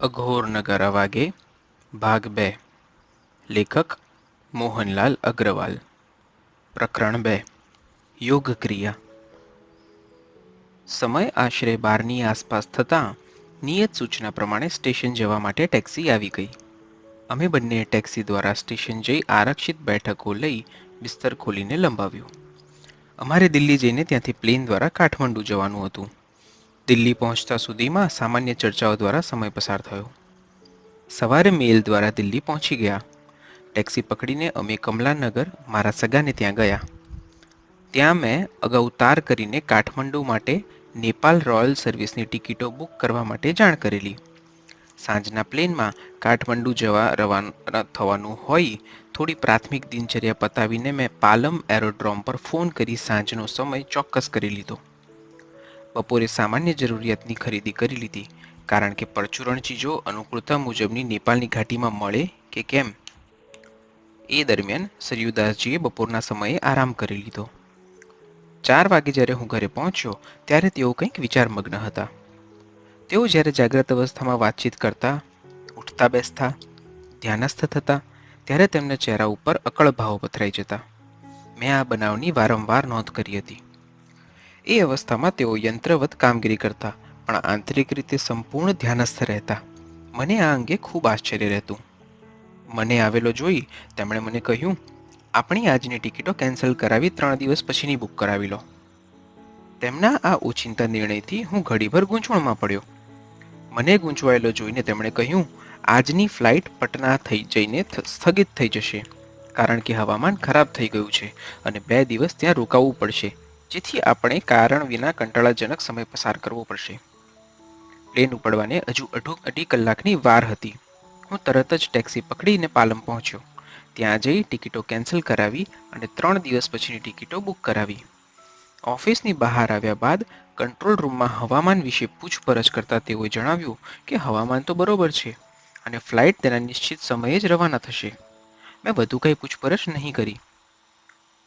અઘોર અવાગે વાગે ભાગ બે. લેખક મોહનલાલ અગ્રવાલ. પ્રકરણ બે. યોગ ક્રિયા સમય આશરે બારની આસપાસ થતાં નિયત સૂચના પ્રમાણે સ્ટેશન જવા માટે ટેક્સી આવી ગઈ. અમે બંને ટેક્સી દ્વારા સ્ટેશન જઈ આરક્ષિત બેઠકો લઈ બિસ્તર ખોલીને લંબાવ્યું. અમારે દિલ્હી જઈને ત્યાંથી પ્લેન દ્વારા કાઠમંડુ જવાનું હતું. દિલ્હી પહોંચતા સુધીમાં સામાન્ય ચર્ચાઓ દ્વારા સમય પસાર થયો. સવારે મેલ દ્વારા દિલ્હી પહોંચી ગયા. ટેક્સી પકડીને અમે કમલાનગર, મારા સગાને ત્યાં ગયા. ત્યાં મેં અગાઉ તાર કરીને કાઠમંડુ માટે નેપાલ રોયલ સર્વિસની ટિકિટો બુક કરવા માટે જાણ કરેલી. સાંજના પ્લેનમાં કાઠમંડુ જવા રવાના થવાનું હોય, થોડી પ્રાથમિક દિનચર્યા પતાવીને મેં પાલમ એરોડ્રોમ પર ફોન કરી સાંજનો સમય ચોક્કસ કરી લીધો. બપોરે સામાન્ય જરૂરિયાતની ખરીદી કરી લીધી. કારણ કે પરચુરણ ચીજો અનુકૂળતા મુજબની નેપાળની ઘાટીમાં મળે કે કેમ? એ દરમિયાન સરયુદાસજીએ બપોરના સમયે આરામ કરી લીધો. ચાર વાગે જ્યારે હું ઘરે પહોંચ્યો, ત્યારે તેઓ કંઈક વિચારમગ્ન હતા. તેઓ જ્યારે જાગ્રત અવસ્થામાં વાતચીત કરતા, ઉઠતા બેસતા, ધ્યાનસ્થ થતા, ત્યારે તેમના ચહેરા ઉપર અકળ ભાવો પથરાઈ જતા. મેં આ બનાવની વારંવાર નોંધ કરી હતી. એ અવસ્થામાં તેઓ યંત્રવત કામગીરી કરતા, પણ આંતરિક રીતે સંપૂર્ણ ધ્યાનસ્થ રહેતા. મને આ અંગે ખૂબ આશ્ચર્ય રહેતું. મને આવેલો જોઈ તેમણે મને કહ્યું, આપણી આજની ટિકિટો કેન્સલ કરાવી ત્રણ દિવસ પછીની બુક કરાવી લો. તેમના આ ઓચિંતા નિર્ણયથી હું ઘડીભર ગૂંચવણમાં પડ્યો. મને ગૂંચવાયેલો જોઈને તેમણે કહ્યું, આજની ફ્લાઇટ પટના થઈ જઈને સ્થગિત થઈ જશે, કારણ કે હવામાન ખરાબ થઈ ગયું છે અને બે દિવસ ત્યાં રોકાવું પડશે. જેથી આપણે કારણ વિના કંટાળાજનક સમય પસાર કરવો પડશે. પ્લેન ઉપડવાને હજુ અઢો અઢી કલાકની વાર હતી. હું તરત જ ટેક્સી પકડીને પાલમ પહોંચ્યો. ત્યાં જઈ ટિકિટો કેન્સલ કરાવી અને ત્રણ દિવસ પછીની ટિકિટો બુક કરાવી. ઓફિસની બહાર આવ્યા બાદ કંટ્રોલ રૂમમાં હવામાન વિશે પૂછપરછ કરતા તેઓએ જણાવ્યું કે હવામાન તો બરોબર છે અને ફ્લાઇટ તેના નિશ્ચિત સમયે જ રવાના થશે. મેં વધુ કંઈ પૂછપરછ નહીં કરી.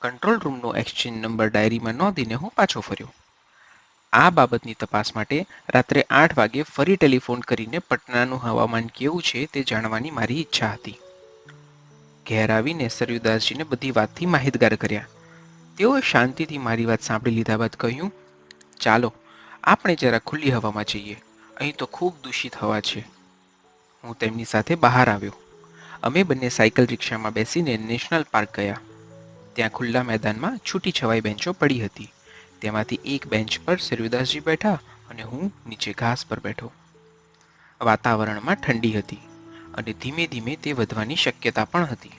કંટ્રોલ રૂમનો એક્સચેન્જ નંબર ડાયરીમાં નોંધીને હું પાછો ફર્યો. આ બાબતની તપાસ માટે રાત્રે આઠ વાગે ફરી ટેલિફોન કરીને પટનાનું હવામાન કેવું છે તે જાણવાની મારી ઈચ્છા હતી. ઘેર આવીને સરયુદાસજીને બધી વાતથી માહિતગાર કર્યા. તેઓએ શાંતિથી મારી વાત સાંભળી લીધા બાદ કહ્યું, ચાલો, આપણે જરા ખુલ્લી હવામાં જઈએ. અહીં તો ખૂબ દૂષિત હવા છે. હું તેમની સાથે બહાર આવ્યો. અમે બંને સાયકલ રિક્ષામાં બેસીને નેશનલ પાર્ક ગયા. ત્યાં ખુલ્લા મેદાનમાં છૂટી છવાઈ બેન્ચો પડી હતી. તેમાંથી એક બેન્ચ પર સર્યુદાસજી બેઠા અને હું નીચે ઘાસ પર બેઠો. વાતાવરણમાં ઠંડી હતી અને ધીમે ધીમે તે વધવાની શક્યતા પણ હતી.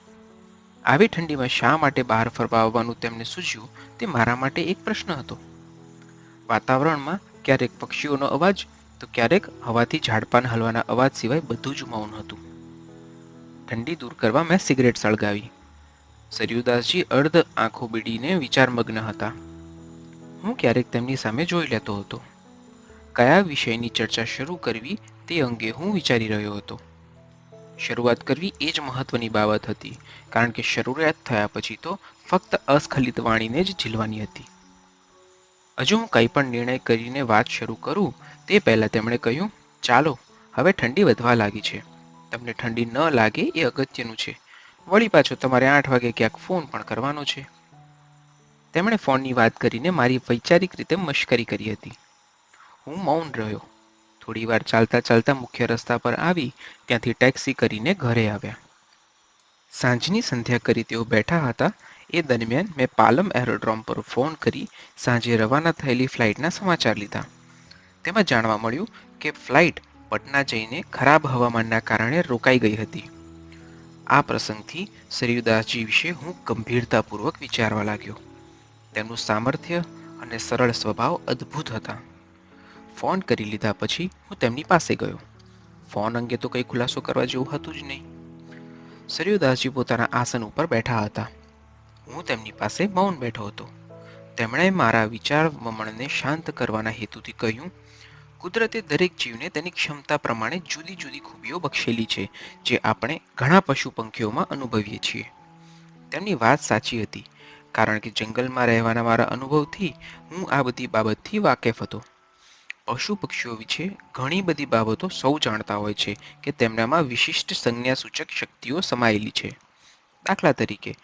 આવી ઠંડીમાં શા માટે બહાર ફરવા આવવાનું તેમને સૂઝ્યું તે મારા માટે એક પ્રશ્ન હતો. વાતાવરણમાં ક્યારેક પક્ષીઓનો અવાજ, તો ક્યારેક હવાથી ઝાડપાન હલવાના અવાજ સિવાય બધું જ મૌન હતું. ઠંડી દૂર કરવા મેં સિગરેટ સળગાવી. સરયુદાસજી અર્ધ આંખો બીડીને વિચારમગ્ન હતા. હું ક્યારેક તેમની સામે જોઈ લેતો હતો. કયા વિષયની ચર્ચા શરૂ કરવી તે અંગે હું વિચારી રહ્યો હતો. શરૂઆત કરવી એ જ મહત્વની બાબત હતી, કારણ કે શરૂઆત થયા પછી તો ફક્ત અસ્ખલિત વાણીને જ ઝીલવાની હતી. હજુ હું કંઈ પણ નિર્ણય કરીને વાત શરૂ કરું, તે પહેલાં તેમણે કહ્યું, ચાલો, હવે ઠંડી વધવા લાગી છે. તમને ઠંડી ન લાગે એ અગત્યનું છે. વળી પાછો તમારે આઠ વાગે ક્યાંક ફોન પણ કરવાનો છે. તેમણે ફોનની વાત કરીને મારી વૈચારિક રીતે મશ્કરી કરી હતી. હું મૌન રહ્યો. થોડી વાર ચાલતા ચાલતા મુખ્ય રસ્તા પર આવી, ત્યાંથી ટેક્સી કરીને ઘરે આવ્યા. સાંજની સંધ્યા કરી તેઓ બેઠા હતા. એ દરમિયાન મેં પાલમ એરોડ્રોમ પર ફોન કરી, સાંજે રવાના થયેલી ફ્લાઇટના સમાચાર લીધા. તેમાં જાણવા મળ્યું કે ફ્લાઇટ પટના જઈને ખરાબ હવામાનના કારણે રોકાઈ ગઈ હતી. આ પ્રસંગથી સરયુદાસજી વિશે હું ગંભીરતાપૂર્વક વિચારવા લાગ્યો. તેમનું સામર્થ્ય અને સરળ સ્વભાવ અદ્ભુત હતા. ફોન કરી લીધા પછી હું તેમની પાસે ગયો. ફોન અંગે તો કંઈ ખુલાસો કરવા જેવું હતું જ નહીં. સરયુદાસજી પોતાના આસન ઉપર બેઠા હતા. હું તેમની પાસે મૌન બેઠો હતો. તેમણે મારા વિચાર વમણને શાંત કરવાના હેતુથી કહ્યું કુદરતે દરેક જીવને તેની ક્ષમતા પ્રમાણે જુદી જુદી ખૂબીઓ બક્ષેલી છે, જે આપણે ઘણા પશુ પંખીઓમાં અનુભવીએ છીએ. તેમની વાત સાચી હતી, કારણ કે જંગલમાં રહેવાના મારા અનુભવથી હું આ બધી બાબતથી વાકેફ હતો. પશુ પક્ષીઓ વિશે ઘણી બધી બાબતો સૌ જાણતા હોય છે કે તેમનામાં વિશિષ્ટ સંજ્ઞાસૂચક શક્તિઓ સમાયેલી છે. દાખલા તરીકે,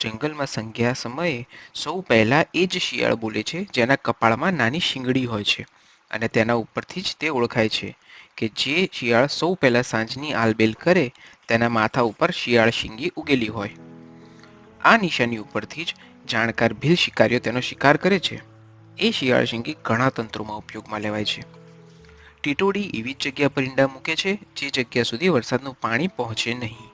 જંગલમાં સંધ્યા સમયે સૌ પહેલાં એ જ શિયાળ બોલે છે, જેના કપાળમાં નાની શિંગડી હોય છે. અને તેના ઉપરથી જ તે ઓળખાય છે કે જે શિયાળ સૌ પહેલાં સાંજની આલબેલ કરે, તેના માથા ઉપર શિયાળ શીંગી ઉગેલી હોય. આ નિશાની ઉપરથી જ જાણકાર ભીલ શિકારીઓ તેનો શિકાર કરે છે. એ શિયાળ શિંગી ઘણા તંત્રોમાં ઉપયોગમાં લેવાય છે. ટીટોડી એવી જ જગ્યા પર ઈંડા મૂકે છે, જે જગ્યા સુધી વરસાદનું પાણી પહોંચે નહીં.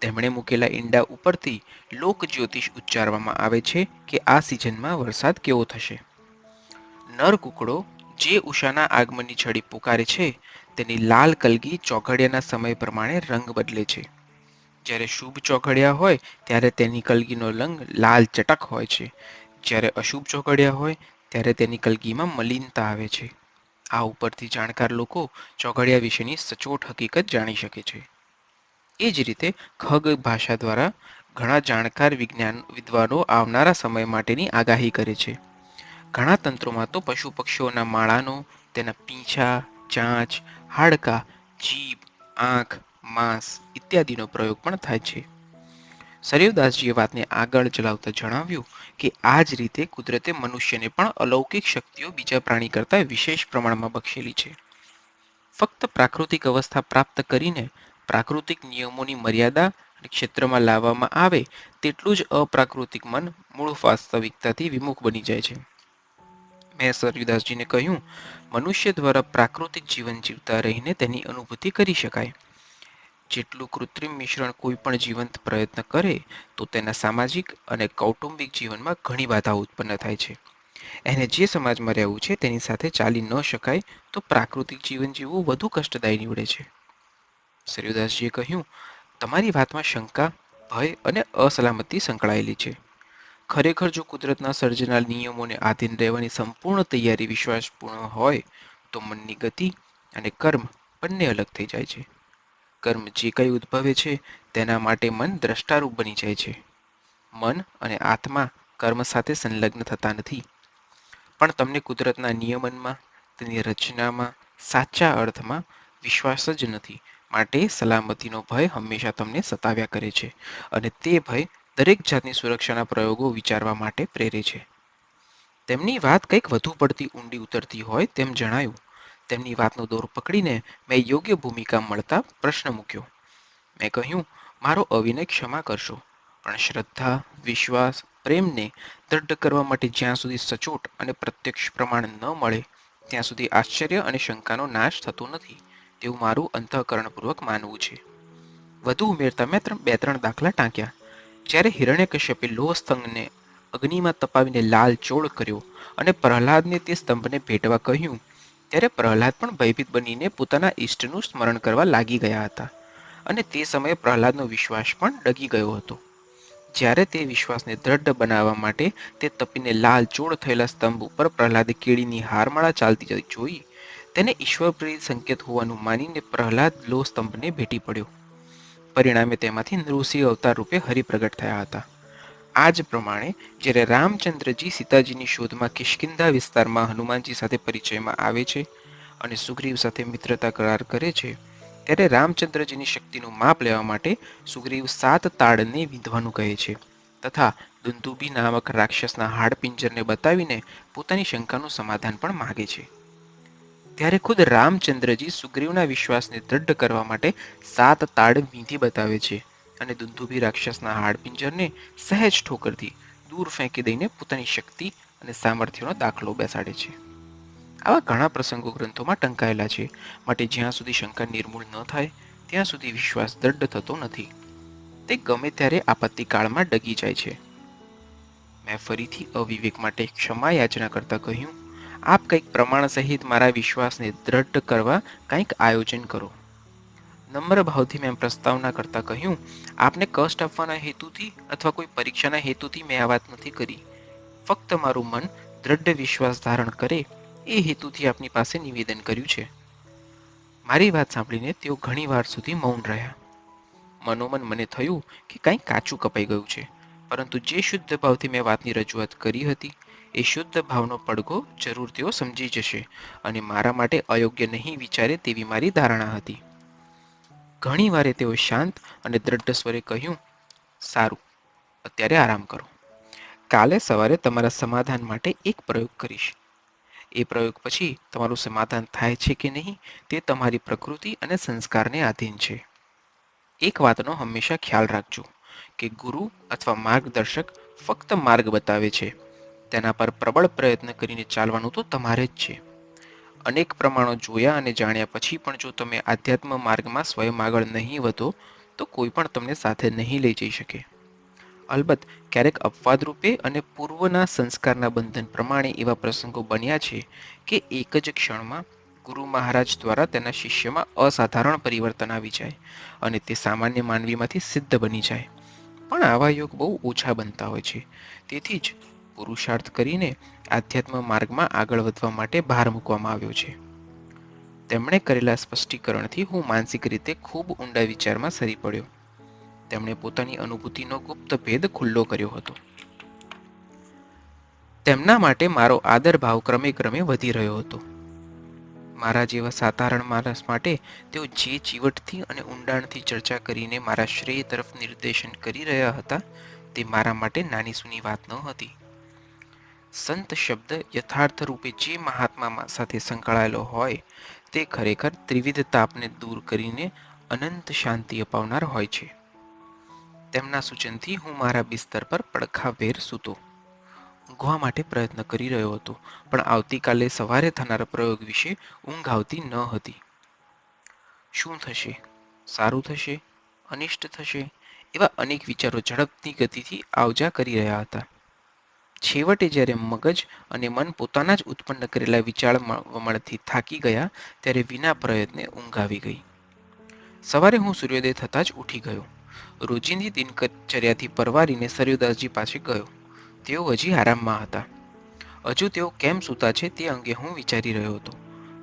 તેમણે મૂકેલા ઈંડા ઉપરથી લોક જ્યોતિષ ઉચ્ચારવામાં આવે છે કે આ સિઝનમાં વરસાદ કેવો થશે. નર કુકડો જે ઉષાના આગમનની છડી પુકારે છે, તેની લાલ કલગી ચોઘડિયાના સમય પ્રમાણે રંગ બદલે છે. જ્યારે શુભ ચોઘડિયા હોય, ત્યારે તેની કલગીનો રંગ લાલ ચટક હોય છે. જ્યારે અશુભ ચોઘડિયા હોય, ત્યારે તેની કલગીમાં મલિનતા આવે છે. આ ઉપરથી જાણકાર લોકો ચોઘડિયા વિશેની સચોટ હકીકત જાણી શકે છે. એ જ રીતે ખગ ભાષા દ્વારા ઘણા જાણકાર વિજ્ઞાન વિદ્વાનો આવનારા સમય માટેની આગાહી કરે છે. ઘણા તંત્રોમાં તો પશુ પક્ષીઓના માળાનો, તેના પીંછા, ચાંચ, હાડકાં, જીભ, આંખ, માંસ ઇત્યાદિનો પ્રયોગ પણ થાય છે. સરયુદાસજીએ વાતને આગળ ચલાવતા જણાવ્યું કે આ જ રીતે કુદરતે મનુષ્યને પણ અલૌકિક શક્તિઓ બીજા પ્રાણી કરતાં વિશેષ પ્રમાણમાં બક્ષેલી છે. ફક્ત પ્રાકૃતિક અવસ્થા પ્રાપ્ત કરીને પ્રાકૃતિક નિયમોની મર્યાદા અને ક્ષેત્રમાં લાવવામાં આવે તેટલું જ અપ્રાકૃતિક મન મૂળ વાસ્તવિકતાથી વિમુખ બની જાય છે. મેં સરયુદાસજીને કહ્યું, મનુષ્ય દ્વારા પ્રાકૃતિક જીવન જીવતા રહીને તેની અનુભૂતિ કરી શકાય. જેટલું કૃત્રિમ મિશ્રણ કોઈ પણ જીવંત પ્રયત્ન કરે, તો તેના સામાજિક અને કૌટુંબિક જીવનમાં ઘણી બાધાઓ ઉત્પન્ન થાય છે. એને જે સમાજમાં રહેવું છે, તેની સાથે ચાલી ન શકાય, તો પ્રાકૃતિક જીવન જીવવું વધુ કષ્ટદાયી નીવડે છે. સૂર્યદાસજીએ કહ્યું, તમારી વાતમાં શંકા, ભય અને અસલામતી સંકળાયેલી છે. ખરેખર જો કુદરતના સર્જના નિયમોને આધીન રહેવાની સંપૂર્ણ તૈયારી વિશ્વાસપૂર્ણ હોય, તો મનની ગતિ અને કર્મ બંને અલગ થઈ જાય છે. કર્મ જે કંઈ ઉદ્ભવે છે, તેના માટે મન દ્રષ્ટારૂપ બની જાય છે. મન અને આત્મા કર્મ સાથે સંલગ્ન થતા નથી. પણ તમને કુદરતના નિયમનમાં, તેની રચનામાં, સાચા અર્થમાં વિશ્વાસ જ નથી. માટે સલામતીનો ભય હંમેશા તમને સતાવ્યા કરે છે. અને તે ભય દરેક જાતની સુરક્ષાના પ્રયોગો વિચારવા માટે પ્રેરે છે. તેમની વાત કંઈક વધુ પડતી ઊંડી ઉતરતી હોય તેમ જણાયું. તેમની વાતનો દોર પકડીને મેં યોગ્ય ભૂમિકા મળતા પ્રશ્ન મૂક્યો. મેં કહ્યું, મારો અવિનય ક્ષમા કરશો, પણ શ્રદ્ધા, વિશ્વાસ, પ્રેમને દ્રઢ કરવા માટે જ્યાં સુધી સચોટ અને પ્રત્યક્ષ પ્રમાણ ન મળે, ત્યાં સુધી આશ્ચર્ય અને શંકાનો નાશ થતો નથી. તેવું મારું અંતઃકરણપૂર્વક માનવું છે. વધુ ઉમેરતા મેં બે, ત્રણ દાખલા ટાંક્યા. જ્યારે હિરણ્યકશ્યપે લોહ સ્તંભને અગ્નિમાં તપાવીને લાલ ચોળ કર્યો અને પ્રહલાદને તે સ્તંભને ભેટવા કહ્યું, ત્યારે પ્રહલાદ પણ ભયભીત બનીને પોતાના ઈષ્ટનું સ્મરણ કરવા લાગી ગયા હતા અને તે સમયે પ્રહલાદનો વિશ્વાસ પણ ડગી ગયો હતો. જ્યારે તે વિશ્વાસને દ્રઢ બનાવવા માટે તે તપીને લાલ ચોળ થયેલા સ્તંભ ઉપર પ્રહલાદે કેળીની હારમાળા ચાલતી જોઈ, તેને ઈશ્વર પ્રેરિત સંકેત હોવાનું માનીને પ્રહલાદ લો સ્તંભને ભેટી પડ્યો. પરિણામે તેમાંથી નૃસિંહ અવતાર રૂપે હરિપ્રગટ થયા હતા. આ જ પ્રમાણે જ્યારે રામચંદ્રજી સીતાજીની શોધમાં કિષ્કિંધા વિસ્તારમાં હનુમાનજી સાથે પરિચયમાં આવે છે અને સુગ્રીવ સાથે મિત્રતા કરાર કરે છે, ત્યારે રામચંદ્રજીની શક્તિનું માપ લેવા માટે સુગ્રીવ સાત તાળને વિંધવાનું કહે છે તથા દુંદુબી નામક રાક્ષસના હાડપિંજરને બતાવીને પોતાની શંકાનું સમાધાન પણ માગે છે. ત્યારે ખુદ રામચંદ્રજી સુગ્રીવના વિશ્વાસને દ્રઢ કરવા માટે સાત તાડ વીંધી બતાવે છે અને દુંધુભી રાક્ષસના હાડપિંજરને સહેજ ઠોકરથી દૂર ફેંકી દઈને પોતાની શક્તિ અને સામર્થ્યનો દાખલો બેસાડે છે. આવા ઘણા પ્રસંગો ગ્રંથોમાં ટંકાયેલા છે. માટે જ્યાં સુધી શંકા નિર્મૂળ ન થાય, ત્યાં સુધી વિશ્વાસ દ્રઢ થતો નથી. તે ગમે ત્યારે આપત્તિકાળમાં ડગી જાય છે. મેં ફરીથી અવિવેક માટે ક્ષમા યાચના કરતા કહ્યું આપ કંઈક પ્રમાણ સહિત મારા વિશ્વાસને દ્રઢ કરવા કંઈક આયોજન કરો. નમ્ર ભાવથી મેં પ્રસ્તાવના કરતાં કહ્યું, આપને કષ્ટ આપવાના હેતુથી અથવા કોઈ પરીક્ષાના હેતુથી મેં આ વાત નથી કરી. ફક્ત મારું મન દ્રઢ વિશ્વાસ ધારણ કરે, એ હેતુથી આપની પાસે નિવેદન કર્યું છે. મારી વાત સાંભળીને તેઓ ઘણી વાર સુધી મૌન રહ્યા. મનોમન મને થયું કે કાંઈક કાચું કપાઈ ગયું છે, પરંતુ જે શુદ્ધ ભાવથી મેં વાતની રજૂઆત કરી હતી એ શુદ્ધ ભાવનો પડઘો જરૂર તેઓ સમજી જશે અને મારા માટે અયોગ્ય નહીં વિચારે તેવી મારી ધારણા હતી. ઘણી વારે તેઓ શાંત અને દ્રઢ સ્વરે કહ્યું, સારું, અત્યારે આરામ કરો. કાલે સવારે તમારા સમાધાન માટે એક પ્રયોગ કરીશ. એ પ્રયોગ પછી તમારું સમાધાન થાય છે કે નહીં તે તમારી પ્રકૃતિ અને સંસ્કારને આધીન છે. એક વાતનો હંમેશા ખ્યાલ રાખજો કે ગુરુ અથવા માર્ગદર્શક ફક્ત માર્ગ બતાવે છે. તેના પર પ્રબળ પ્રયત્ન કરીને ચાલવાનું તો તમારે જ છે. અનેક પ્રમાણો જોયા અને જાણ્યા પછી પણ જો તમે આધ્યાત્મ માર્ગમાં સ્વયં આગળ નહીં વધો, તો કોઈ પણ તમને સાથે નહીં લઈ જઈ શકે. અલબત્ત, ક્યારેક અપવાદ રૂપે અને પૂર્વના સંસ્કારના બંધન પ્રમાણે એવા પ્રસંગો બન્યા છે કે એક જ ક્ષણમાં ગુરુ મહારાજ દ્વારા તેના શિષ્યમાં અસાધારણ પરિવર્તન આવી જાય અને તે સામાન્ય માનવીમાંથી સિદ્ધ બની જાય. પણ આવા યોગ બહુ ઓછા બનતા હોય છે. તેથી જ પુરુષાર્થ કરીને આધ્યાત્મ માર્ગમાં આગળ વધવા માટે ભાર મૂકવામાં આવ્યો છે. તેમણે કરેલા સ્પષ્ટીકરણથી હું માનસિક રીતે ખૂબ ઊંડા વિચારમાં સરી પડ્યો. તેમણે પોતાની અનુભૂતિનો ગુપ્ત ભેદ ખુલ્લો કર્યો હતો. તેમના માટે મારો આદર ભાવ ક્રમે ક્રમે વધી રહ્યો હતો. મારા જેવા સાધારણ માણસ માટે તેઓ જે ચીવટથી અને ઊંડાણથી ચર્ચા કરીને મારા શ્રેય તરફ નિર્દેશન કરી રહ્યા હતા તે મારા માટે નાની સૂની વાત ન હતી. સંત શબ્દ યથાર્થ રૂપે જે મહાત્મા સાથે સંકળાયેલો હોય, તે ખરેખર ત્રિવિધ તાપને દૂર કરીને અનંત શાંતિ અપાવનાર હોય છે. તેમના સૂચનથી હું મારા બિસ્તર પર પડખાભેર સૂતો. ઊંઘવા માટે પ્રયત્ન કરી રહ્યો હતો, પણ આવતીકાલે સવારે થનારા પ્રયોગ વિશે ઊંઘ આવતી ન હતી. શું થશે? સારું થશે? અનિષ્ટ થશે? એવા અનેક વિચારો ઝડપની ગતિથી આવજા કરી રહ્યા હતા. છેવટે જ્યારે મગજ અને મન પોતાના જ ઉત્પન્ન કરેલા વિચાર વમળથી થાકી ગયા, ત્યારે વિના પ્રયત્ને ઊંઘ આવી ગઈ. સવારે હું સૂર્યોદય થતાં જ ઉઠી ગયો. રોજિંદી દિનચર્યાથી પરવારીને સર્યોદાસજી પાસે ગયો. તેઓ હજી આરામમાં હતા. હજુ તેઓ કેમ સૂતા છે તે અંગે હું વિચારી રહ્યો હતો.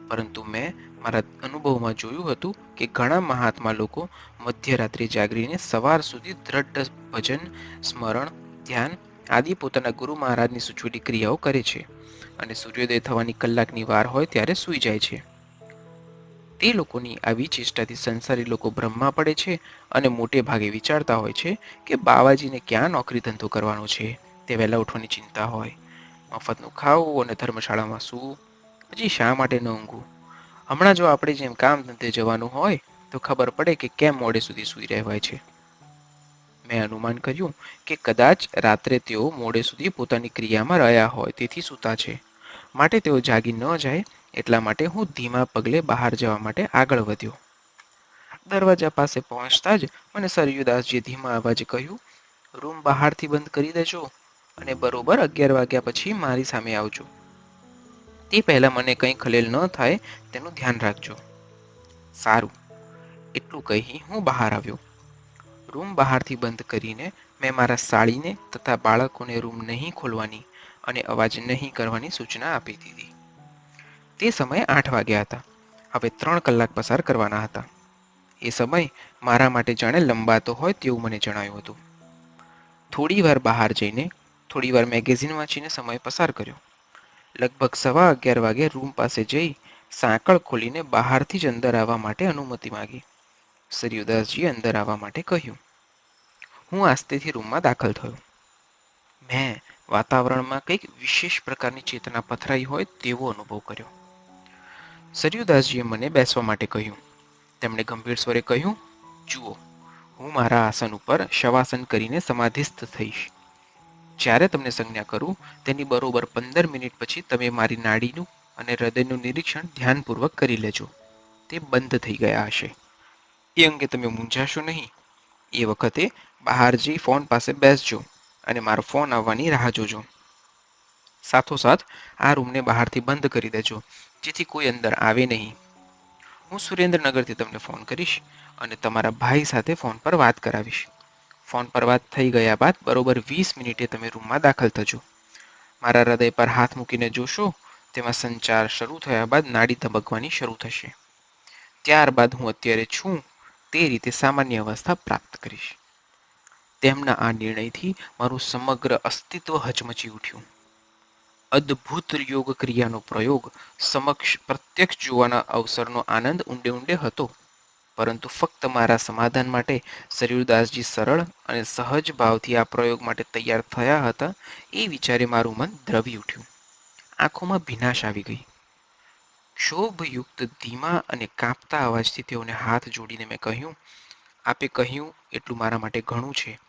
પરંતુ મેં મારા અનુભવમાં જોયું હતું કે ઘણા મહાત્મા લોકો મધ્યરાત્રે જાગરીને સવાર સુધી દ્રઢ ભજન, સ્મરણ, ધ્યાન આદિ પોતાના ગુરુ મહારાજની સૂચવેલી ક્રિયાઓ કરે છે અને સૂર્યોદય થવાની કલાકની વાર હોય ત્યારે સૂઈ જાય છે. તે લોકોની આવી ચેષ્ટાથી સંસારી લોકો ભ્રમમાં પડે છે અને મોટે ભાગે વિચારતા હોય છે કે બાવાજીને ક્યાં નોકરી ધંધો કરવાનો છે, તે વહેલા ઉઠવાની ચિંતા હોય. મફતનું ખાવું અને ધર્મશાળામાં સૂવું, હજી શા માટે ન ઊંઘવું? હમણાં જો આપણે જેમ કામ ધંધે જવાનું હોય, તો ખબર પડે કે કેમ મોડે સુધી સૂઈ રહેવાય છે. મેં અનુમાન કર્યું કે કદાચ રાત્રે તેઓ મોડે સુધી પોતાની ક્રિયામાં રહ્યા હોય, તેથી સૂતા છે. માટે તેઓ જાગી ન જાય, એટલા માટે હું ધીમા પગલે બહાર જવા માટે આગળ વધ્યો. દરવાજા પાસે પહોંચતા જ મને સરયુદાસજી ધીમા અવાજે કહ્યું, રૂમ બહારથી બંધ કરી દેજો અને બરોબર અગિયાર વાગ્યા પછી મારી સામે આવજો. તે પહેલાં મને કંઈ ખલેલ ન થાય, તેનું ધ્યાન રાખજો. સારું. એટલું કહી હું બહાર આવ્યો. રૂમ બહારથી બંધ કરીને મેં મારા સાળીને તથા બાળકોને રૂમ નહીં ખોલવાની અને અવાજ નહીં કરવાની સૂચના આપી દીધી. તે સમયે આઠ વાગ્યા હતા. હવે ત્રણ કલાક પસાર કરવાના હતા. એ સમય મારા માટે જાણે લંબાતો હોય તેવું મને જણાયું હતું. થોડી વાર બહાર જઈને, થોડી વાર મેગેઝિન વાંચીને સમય પસાર કર્યો. લગભગ સવા અગિયાર વાગે રૂમ પાસે જઈ સાંકળ ખોલીને બહારથી જ અંદર આવવા માટે અનુમતિ માગી. સૂર્યદાસજીએ અંદર આવવા માટે કહ્યું હું આસ્તેથી રૂમમાં દાખલ થયો. મેં વાતાવરણમાં કંઈક વિશેષ પ્રકારની ચેતના પથરાઈ હોય તેવો અનુભવ કર્યો. સરયુદાસજીએ મને બેસવા માટે કહ્યું. તેમણે ગંભીર સ્વરે કહ્યું, જુઓ, હું મારા આસન ઉપર શવાસન કરીને સમાધિસ્થ થઈશ. જ્યારે તમને સંજ્ઞા કરું, તેની બરોબર પંદર મિનિટ પછી તમે મારી નાડીનું અને હૃદયનું નિરીક્ષણ ધ્યાનપૂર્વક કરી લેજો. તે બંધ થઈ ગયા હશે. એ અંગે તમે મૂંઝાશો નહીં. એ વખતે બહાર જઈ ફોન પાસે બેસજો અને મારો ફોન આવવાની રાહ જોજો. સાથોસાથ આ રૂમને બહારથી બંધ કરી દેજો, જેથી કોઈ અંદર આવે નહીં. હું સુરેન્દ્રનગરથી તમને ફોન કરીશ અને તમારા ભાઈ સાથે ફોન પર વાત કરાવીશ. ફોન પર વાત થઈ ગયા બાદ બરોબર વીસ મિનિટે તમે રૂમમાં દાખલ થજો. મારા હૃદય પર હાથ મૂકીને જોશો, તેમાં સંચાર શરૂ થયા બાદ નાડી ધબકવાની શરૂ થશે. ત્યારબાદ હું અત્યારે છું તે રીતે સામાન્ય અવસ્થા પ્રાપ્ત કરીશ. તેમના આ નિર્ણયથી મારું સમગ્ર અસ્તિત્વ હચમચી ઉઠ્યું. અદ્ભુત યોગ ક્રિયાનો પ્રયોગ સમક્ષ પ્રત્યક્ષ જોવાના અવસરનો આનંદ ઊંડે ઊંડે હતો. પરંતુ ફક્ત મારા સમાધાન માટે શરીરદાસજી સરળ અને સહજ ભાવથી આ પ્રયોગ માટે તૈયાર થયા હતા એ વિચારે મારું મન દ્રવી ઉઠ્યું. આંખોમાં ભીનાશ આવી ગઈ. ક્ષોભયુક્ત ધીમા અને કાંપતા અવાજથી તેઓને હાથ જોડીને મેં કહ્યું, આપે કહ્યું, એટલું મારા માટે ઘણું છે.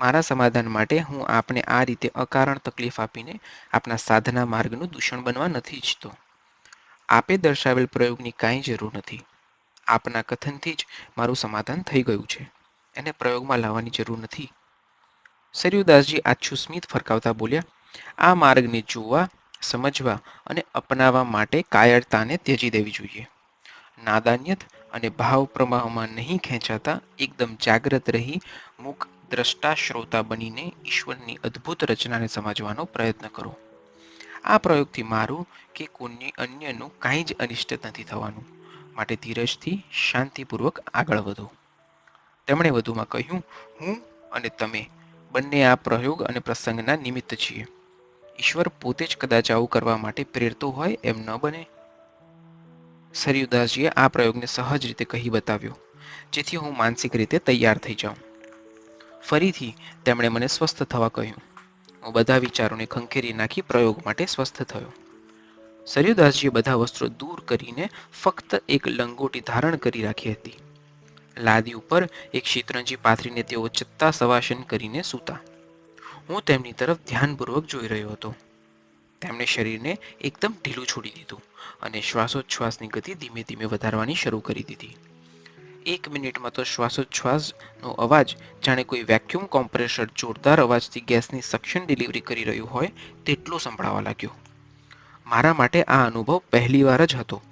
મારા સમાધાન માટે હું આપને આ રીતે અકારણ તકલીફ આપીને આપના સાધના માર્ગનું દૂષણ બનવા નથી ઈચ્છતો. આપે દર્શાવેલ પ્રયોગની કાંઈ જરૂર નથી. આપના કથનથી જ મારું સમાધાન થઈ ગયું છે. એને પ્રયોગમાં લાવવાની જરૂર નથી. સરયુદાસજી આછું સ્મિત ફરકાવતા બોલ્યા, આ માર્ગને જોવા સમજવા અને અપનાવવા માટે કાયરતાને ત્યજી દેવી જોઈએ. નાદાન્યત અને ભાવ પ્રવાહમાં નહીં ખેંચાતા એકદમ જાગ્રત રહી મુખ દ્રષ્ટા શ્રોતા બનીને ઈશ્વરની અદ્ભુત રચનાને સમજવાનો પ્રયત્ન કરો. આ પ્રયોગથી મારું કે કોની અન્યનું કાંઈ જ અનિષ્ટ નથી થવાનું. માટે ધીરજથી, શાંતિપૂર્વક આગળ વધો. તેમણે વધુમાં કહ્યું, હું અને તમે બંને આ પ્રયોગ અને પ્રસંગના નિમિત્ત છીએ. ઈશ્વર પોતે જ કદાચ આવું કરવા માટે પ્રેરતો હોય એમ ન બને. સરયુદાસજીએ આ પ્રયોગને સહજ રીતે કહી બતાવ્યો. જેથી હું માનસિક રીતે તૈયાર થઈ જાઉં. ફરીથી તેમણે મને સ્વસ્થ થવા કહ્યું. હું બધા વિચારોને ખંખેરી નાખી પ્રયોગ માટે સ્વસ્થ થયો. સરયુદાસજીએ બધા વસ્ત્રો દૂર કરીને ફક્ત એક લંગોટી ધારણ કરી રાખી હતી. લાદી ઉપર એક શીતરંજી પાથરીને તેઓ ચત્તા સવાસન કરીને સૂતા. હું તેમની તરફ ધ્યાનપૂર્વક જોઈ રહ્યો હતો. તેમણે શરીરને એકદમ ઢીલું છોડી દીધું અને શ્વાસોચ્છ્વાસની ગતિ ધીમે ધીમે વધારવાની શરૂ કરી દીધી. એક મિનિટમાં તો શ્વાસોચ્છ્વાસનો અવાજ, જાણે કોઈ વેક્યુમ કોમ્પ્રેસર જોરદાર અવાજથી ગેસની સક્શન ડિલિવરી કરી રહ્યું હોય, તેટલો સંભળાવા લાગ્યો. મારા માટે આ અનુભવ પહેલીવાર જ હતો.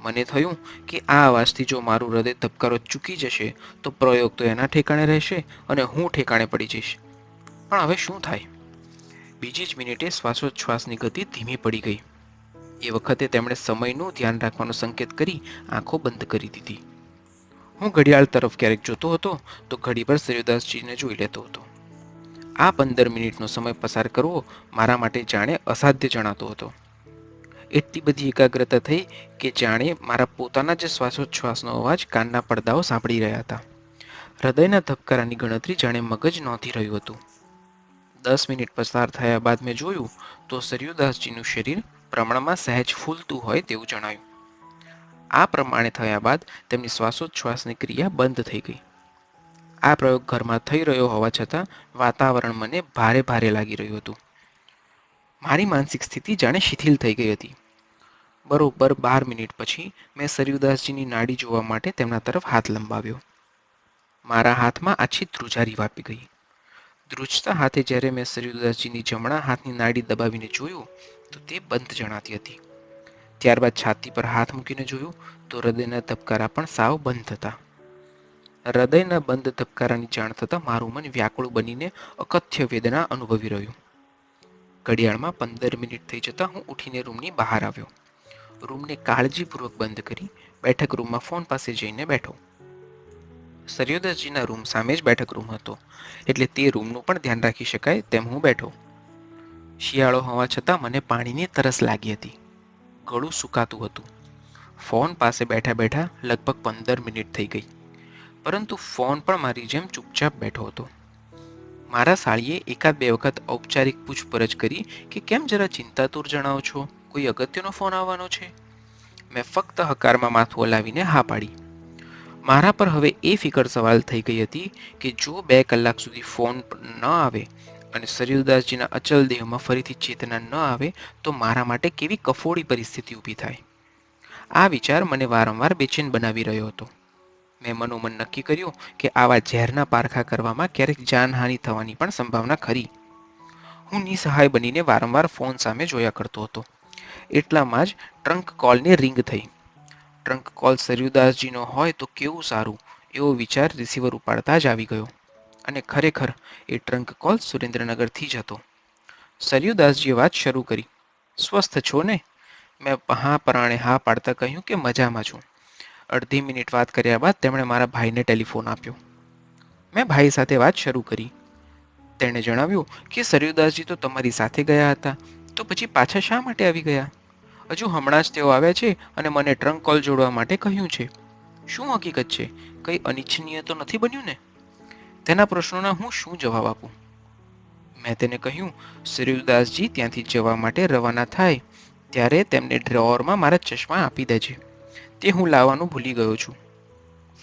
મને થયું કે આ અવાજથી જો મારું હૃદય ધબકારો ચૂકી જશે, તો પ્રયોગ તો એના ઠેકાણે રહેશે અને હું ઠેકાણે પડી જઈશ. પણ હવે શું થાય? બીજી જ મિનિટે શ્વાસોચ્છ્વાસની ગતિ ધીમી પડી ગઈ. એ વખતે તેમણે સમયનું ધ્યાન રાખવાનો સંકેત કરી આંખો બંધ કરી દીધી. હું ઘડિયાળ તરફ ક્યારેક જોતો હતો, તો ઘડી પર સૂર્યદાસજીને જોઈ લેતો હતો. આ પંદર મિનિટનો સમય પસાર કરવો મારા માટે જાણે અસાધ્ય જણાતો હતો. એટલી બધી એકાગ્રતા થઈ કે જાણે મારા પોતાના જ શ્વાસોચ્છ્વાસનો અવાજ કાનના પડદાઓ સાંભળી રહ્યા હતા. હૃદયના ધબકારાની ગણતરી જાણે મગજ નોંધી રહ્યું હતું. દસ મિનિટ પસાર થયા બાદ મેં જોયું તો સરયુદાસજીનું શરીર પ્રમાણમાં સહેજ ફૂલતું હોય તેવું જણાયું. આ પ્રમાણે થયા બાદ તેમની શ્વાસોચ્છ્વાસની ક્રિયા બંધ થઈ ગઈ. આ પ્રયોગ ઘરમાં થઈ રહ્યો હોવા છતાં વાતાવરણ મને ભારે ભારે લાગી રહ્યું હતું. મારી માનસિક સ્થિતિ જાણે શિથિલ થઈ ગઈ હતી. બરોબર બાર મિનિટ પછી મેં સરયુદાસજીની નાડી જોવા માટે તેમના તરફ હાથ લંબાવ્યો. મારા હાથમાં આછી ધ્રુજારી વાપી ગઈ. ધ્રુજતા હાથે જ્યારે મેં સર્યુદાસજીની જમણા હાથની નાડી દબાવીને જોયું, તો તે બંધ જણાતી હતી. ત્યારબાદ છાતી પર હાથ મૂકીને જોયું, તો હૃદયના ધબકારા પણ સાવ બંધ હતા. હૃદયના બંધ ધબકારાની જાણ થતાં મારું મન વ્યાકુળ બનીને અકથ્ય વેદના અનુભવી રહ્યું. ઘડિયાળમાં પંદર મિનિટ થઈ જતાં હું ઉઠીને રૂમની બહાર આવ્યો. રૂમને કાળજીપૂર્વક બંધ કરી બેઠક રૂમમાં ફોન પાસે જઈને બેઠો. સર્યોદસજીના રૂમ સામે જ બેઠક રૂમ હતો. એટલે તે રૂમનું પણ ધ્યાન રાખી શકાય તેમ હું બેઠો. શિયાળો હોવા છતાં મને પાણીની તરસ લાગી હતી. ગળું સુકાતું હતું. ફોન પાસે બેઠા બેઠા લગભગ પંદર મિનિટ થઈ ગઈ. પરંતુ ફોન પણ મારી જેમ ચૂપચાપ બેઠો હતો. મારા સાળીએ એકાદ બે વખત ઔપચારિક પૂછપરછ કરી કે કેમ જરા ચિંતાતુર જણાવો છો? કોઈ અગત્યનો ફોન આવવાનો છે? મેં ફક્ત હકારમાં માથું હલાવીને હા પાડી. મારા પર હવે એ ફિકર સવાલ થઈ ગઈ હતી કે જો બે કલાક સુધી ફોન ન આવે અને સરયુદાસજીના અચલ દેહમાં ફરીથી ચેતના ન આવે, તો મારા માટે કેવી કફોડી પરિસ્થિતિ ઊભી થાય? આ વિચાર મને વારંવાર બેચેન બનાવી રહ્યો હતો. મેં મનોમન નક્કી કર્યું કે આવા ઝેરના પારખા કરવામાં ક્યારેક જાનહાનિ થવાની પણ સંભાવના ખરી. હું નિસહાય બનીને વારંવાર ફોન સામે જોયા કરતો હતો. એટલામાં જ ટ્રંક કોલની રિંગ થઈ. ટ્રંક કોલ સરયુદાસજીનો હોય તો કેવું સારું? એવો વિચાર રિસીવર ઉપાડતા જ આવી ગયો. અને ખરેખર એ ટ્રંક કોલ સુરેન્દ્રનગરથી જ હતો. સરયુદાસજીએ વાત શરૂ કરી. સ્વસ્થ છો ને? મેં હા પરાણે હા પાડતા કહ્યું કે મજામાં છું. અડધી મિનિટ વાત કર્યા બાદ તેમણે મારા ભાઈને ટેલિફોન આપ્યો. મેં ભાઈ સાથે વાત શરૂ કરી. તેણે જણાવ્યું કે સરયુદાસજી તો તમારી સાથે ગયા હતા. તો પછી પાછા શા માટે આવી ગયા? હજુ હમણાં જ તેઓ આવ્યા છે અને મને ટ્રંક કોલ જોડવા માટે કહ્યું છે. શું હકીકત છે? કંઈ અનિચ્છનીય તો નથી બન્યું ને? તેના પ્રશ્નોના હું શું જવાબ આપું? મેં તેને કહ્યું સરિયુદાસજી ત્યાંથી જવા માટે રવાના થાય, ત્યારે તેમને ડ્રોવરમાં મારા ચશ્મા આપી દેજે. તે હું લાવવાનું ભૂલી ગયો છું.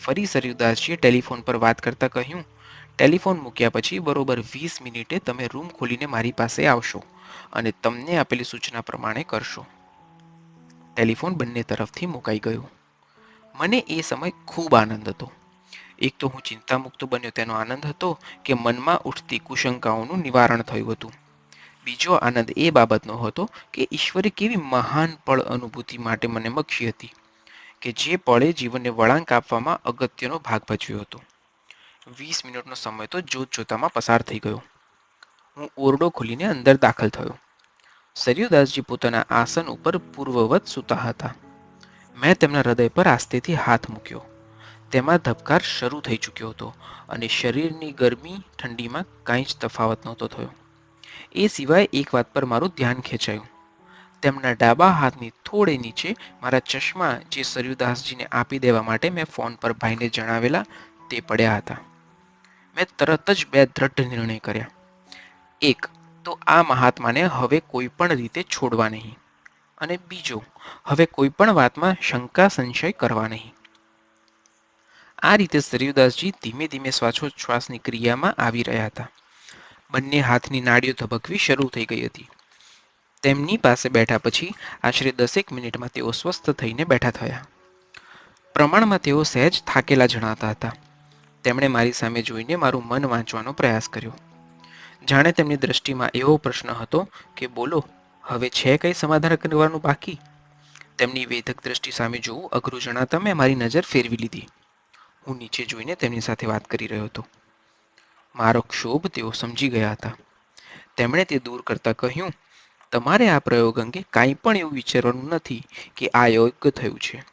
ફરી સરયુદાસજીએ ટેલિફોન પર વાત કરતા કહ્યું, ટેલિફોન મૂક્યા પછી બરોબર વીસ મિનિટે તમે રૂમ ખોલીને મારી પાસે આવશો અને તમને આપેલી સૂચના પ્રમાણે કરશો. ટેલિફોન બંને તરફથી મુકાઈ ગયો. મને એ સમય ખૂબ આનંદ હતો. એક તો હું ચિંતામુક્ત બન્યો, તેનો આનંદ હતો કે મનમાં ઉઠતી કુશંકાઓનું નિવારણ થયું હતું. બીજો આનંદ એ બાબતનો હતો કે ઈશ્વરે કેવી મહાન પળ અનુભૂતિ માટે મને બક્ષી હતી, કે જે પળે જીવનને વળાંક આપવામાં અગત્યનો ભાગ ભજવ્યો હતો. વીસ મિનિટનો સમય તો જોત જોતામાં પસાર થઈ ગયો. હું ઓરડો ખોલીને અંદર દાખલ થયો. સરયુદાસજી પોતાના આસન ઉપર પૂર્વવત સૂતા હતા. મેં તેમના હૃદય પર આસ્તેથી હાથ મૂક્યો. તેમાં ધબકાર શરૂ થઈ ચૂક્યો હતો અને શરીરની ગરમી ઠંડીમાં કાંઈ જ તફાવત નહોતો થયો. એ સિવાય એક વાત પર મારું ધ્યાન ખેંચાયું. તેમના ડાબા હાથની થોડે નીચે મારા ચશ્મા જે સરયુદાસજીને આપી દેવા માટે મેં ફોન પર ભાઈને જણાવેલા તે પડ્યા હતા. મેં તરત જ બે દ્રઢ નિર્ણય કર્યા. એક તો આ મહાત્માને હવે કોઈ પણ રીતે છોડવા નહીં. અને બીજો, હવે કોઈ પણ વાતમાં શંકા સંશય કરવા નહીં. આ રીતે સરયુદાસજી ધીમે ધીમે શ્વાસોચ્છ્વાસની ક્રિયામાં આવી રહ્યા હતા. બંને હાથની નાડીઓ ધબકવી શરૂ થઈ ગઈ હતી. તેમની પાસે બેઠા પછી આશરે દસેક મિનિટમાં તેઓ સ્વસ્થ થઈને બેઠા થયા. પ્રમાણમાં તેઓ સહેજ થાકેલા જણાતા હતા. તેમણે મારી સામે જોઈને મારું મન વાંચવાનો પ્રયાસ કર્યો. જાણે તેમની દ્રષ્ટિમાં એવો પ્રશ્ન હતો કે બોલો, હવે છે કંઈ સમાધાન કરવાનું બાકી? તેમની વેધક દ્રષ્ટિ સામે જોવું અઘરું જણાતા મેં મારી નજર ફેરવી લીધી. હું નીચે જોઈને તેમની સાથે વાત કરી રહ્યો હતો. મારો ક્ષોભ તેઓ સમજી ગયા હતા. તેમણે તે દૂર કરતા કહ્યું, તમારે આ પ્રયોગ અંગે કાંઈ પણ એવું વિચારવાનું નથી કે આ યોગ્ય થયું છે.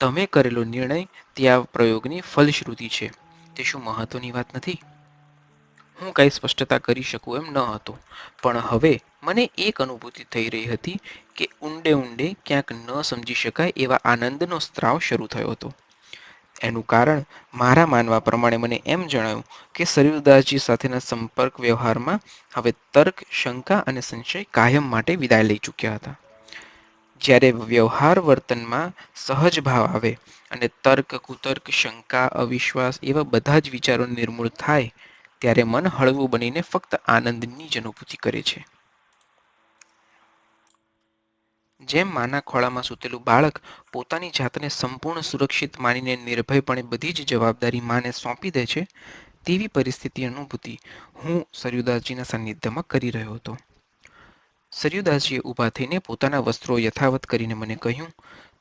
તમે કરેલો નિર્ણય તે આ પ્રયોગની ફલશ્રુતિ છે. તે શું મહત્વની વાત નથી? હું કાંઈ સ્પષ્ટતા કરી શકું એમ ન હતો. પણ હવે મને એક અનુભૂતિ થઈ રહી હતી કે ઊંડે ઊંડે ક્યાંક ન સમજી શકાય એવા આનંદનો સ્ત્રાવ શરૂ થયો હતો. એનું કારણ મારા માનવા પ્રમાણે મને એમ જણાયું કે સરયુદાસજી સાથેના સંપર્ક વ્યવહારમાં હવે તર્ક, શંકા અને સંશય કાયમ માટે વિદાય લઈ ચૂક્યા હતા. જ્યારે વ્યવહાર વર્તનમાં સહજ ભાવ આવે અને તર્ક, કુતર્ક, શંકા, અવિશ્વાસ એવા બધા જ વિચારો નિર્મૂળ થાય ત્યારે મન હળવું બનીને ફક્ત આનંદની જ અનુભૂતિ કરે છે. જેમ માના ખોળામાં સૂતેલું બાળક પોતાની જાતને સંપૂર્ણ સુરક્ષિત માનીને નિર્ભયપણે બધી જ જવાબદારી માને સોંપી દે છે, તેવી પરિસ્થિતિ અનુભૂતિ હું સરયુદાસજીના સાનિધ્યમાં કરી રહ્યો હતો. સરયુદાસજીએ ઊભા થઈને પોતાના વસ્ત્રો યથાવત કરીને મને કહ્યું,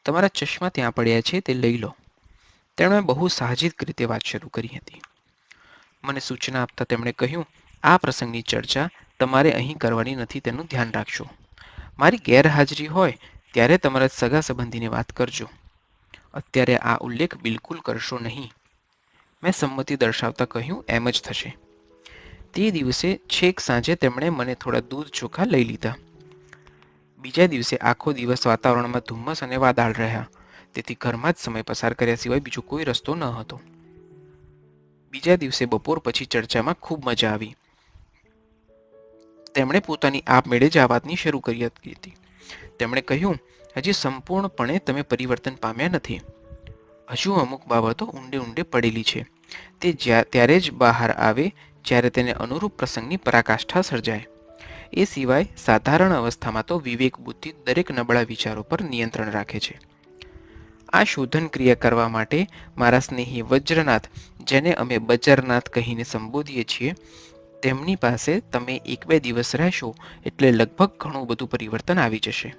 તમારા ચશ્મા ત્યાં પડ્યા છે તે લઈ લો. તેમણે બહુ સાહજિક રીતે વાત શરૂ કરી હતી. મને સૂચના આપતા તેમણે કહ્યું, આ પ્રસંગની ચર્ચા તમારે અહીં કરવાની નથી, તેનું ધ્યાન રાખજો. મારી ગેરહાજરી હોય ત્યારે તમારા સગા સંબંધીને વાત કરજો. અત્યારે આ ઉલ્લેખ બિલકુલ કરશો નહીં. મેં સંમતિ દર્શાવતા કહ્યું, એમ જ થશે. તે દિવસે છેક સાંજે તેમણે મને થોડા દૂધ ચોખા લઈ લીધા. બીજા દિવસે આખો દિવસ વાતાવરણમાં ધુમ્મસ અને વાદળ રહ્યા. તેથી ઘરમાં જ સમય પસાર કર્યા સિવાય બીજો કોઈ રસ્તો ન હતો. બીજા દિવસે બપોર પછી ચર્ચામાં ખૂબ મજા આવી. તેમણે પોતાની આપમેળે જ આ વાતની શરૂ કરી હતી તેમણે કહ્યું, હજી સંપૂર્ણપણે તમે પરિવર્તન પામ્યા નથી. હજુ અમુક બાબતો ઊંડે ઊંડે પડેલી છે. તે ત્યારે જ બહાર આવે, જ્યારે તેને અનુરૂપ પ્રસંગની પરાકાષ્ઠા સર્જાય. એ સિવાય સાધારણ અવસ્થામાં તો વિવેક બુદ્ધિ દરેક નબળા વિચારો પર નિયંત્રણ રાખે છે. આ શોધન ક્રિયા કરવા માટે મારા સ્નેહી વજ્રનાથ જેને અમે બજરનાથ કહીને સંબોધીએ છીએ, તેમની પાસે તમે એક બે દિવસ રહેશો એટલે લગભગ ઘણું બધું પરિવર્તન આવી જશે.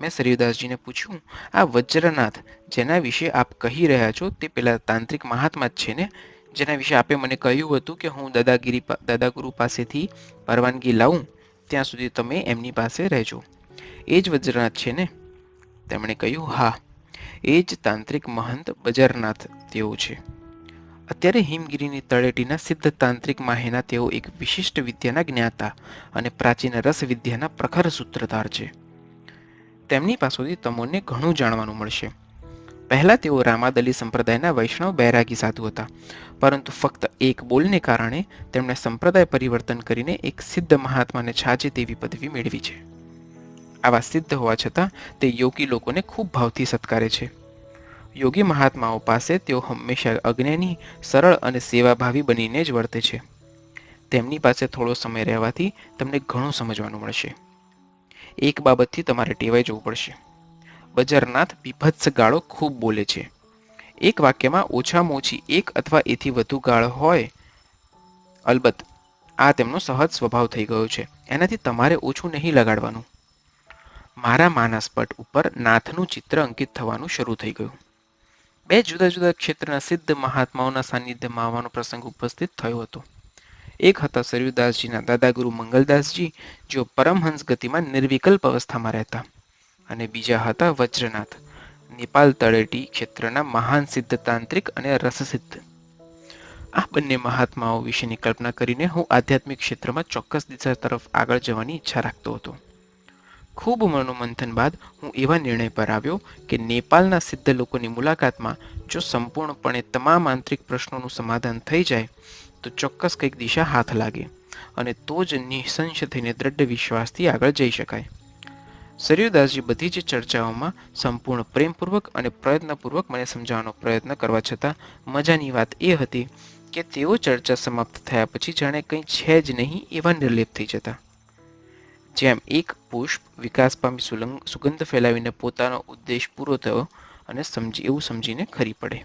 મેં સરયુદાસજીને પૂછ્યું, આ વજ્રનાથ, જેના વિશે આપ કહી રહ્યા છો, તે પેલા તાંત્રિક મહાત્મા જ છે ને? જેના વિશે આપે મને કહ્યું હતું કે હું દાદાગીરી દાદાગુરુ પાસેથી પરવાનગી લાવું, ત્યાં સુધી તમે એમની પાસે રહેજો. એ જ વજ્રનાથ છે ને? તેમણે કહ્યું, હા, એ જ તાંત્રિક મહંત બજરનાથ તેઓ છે. અત્યારે હિમગીરીની તળેટીના સિદ્ધ તાંત્રિક માહેના તેઓ એક વિશિષ્ટ વિદ્યાના જ્ઞાતા અને પ્રાચીન રસ વિદ્યાના પ્રખર સૂત્રધાર છે. તેમની પાસેથી તમોને ઘણું જાણવાનું મળશે. પહેલાં તેઓ રામાદલી સંપ્રદાયના વૈષ્ણવ બૈરાગી સાધુ હતા, પરંતુ ફક્ત એક બોલને કારણે તેમણે સંપ્રદાય પરિવર્તન કરીને એક સિદ્ધ મહાત્માને છાજે તેવી પદવી મેળવી છે. આવા સિદ્ધ હોવા છતાં તે યોગી લોકોને ખૂબ ભાવથી સત્કારે છે. યોગી મહાત્માઓ પાસે તેઓ હંમેશા અજ્ઞાની, સરળ અને સેવાભાવી બનીને જ વર્તે છે. તેમની પાસે થોડો સમય રહેવાથી તમને ઘણું સમજવાનું મળશે. એક બાબતથી તમારે ટેવાઈ જવું પડશે. બજરનાથ બીભત્સ ગાળો ખૂબ બોલે છે. એક વાક્યમાં ઓછામાં ઓછી એક અથવા એથી વધુ ગાળ હોય. અલબત્ત, આ તેમનો સહજ સ્વભાવ થઈ ગયો છે. એનાથી તમારે ઓછું નહીં લગાડવાનું. મારા માનસપટ ઉપર નાથનું ચિત્ર અંકિત થવાનું શરૂ થઈ ગયું. બે જુદા જુદા ક્ષેત્રના સિદ્ધ મહાત્માઓના સાનિધ્યમાં આવવાનો પ્રસંગ ઉપસ્થિત થયો હતો. એક હતા સરયુદાસજીના દાદાગુરુ મંગલદાસજી, જેઓ પરમહંસ ગતિમાં નિર્વિકલ્પ અવસ્થામાં રહેતા. અને બીજા હતા વજ્રનાથ, નેપાલ તળેટી ક્ષેત્રના મહાન સિદ્ધતાંત્રિક અને રસસિદ્ધ. આ બંને મહાત્માઓ વિશેની કલ્પના કરીને હું આધ્યાત્મિક ક્ષેત્રમાં ચોક્કસ દિશા તરફ આગળ જવાની ઈચ્છા રાખતો હતો. ખૂબ મનોમંથન બાદ હું એવા નિર્ણય પર આવ્યો કે નેપાળના સિદ્ધ લોકોની મુલાકાતમાં જો સંપૂર્ણપણે તમામ આંતરિક પ્રશ્નોનું સમાધાન થઈ જાય, તો ચોક્કસ કંઈક દિશા હાથ લાગે અને તો જ નિઃસંશ થઈને દ્રઢ વિશ્વાસથી આગળ જઈ શકાય. સરયુદાસજી બધી જ ચર્ચાઓમાં સંપૂર્ણ પ્રેમપૂર્વક અને પ્રયત્નપૂર્વક મને સમજાવવાનો પ્રયત્ન કરવા છતાં મજાની વાત એ હતી કે તેઓ ચર્ચા સમાપ્ત થયા પછી જાણે કંઈ છે જ નહીં એવા નિર્લેપ થઈ જતા. જેમ એક પુષ્પ વિકાસ પામી સુગંધ ફેલાવીને પોતાનો ઉદ્દેશ પૂરો થયો અને સમજી એવું સમજીને ખરી પડે.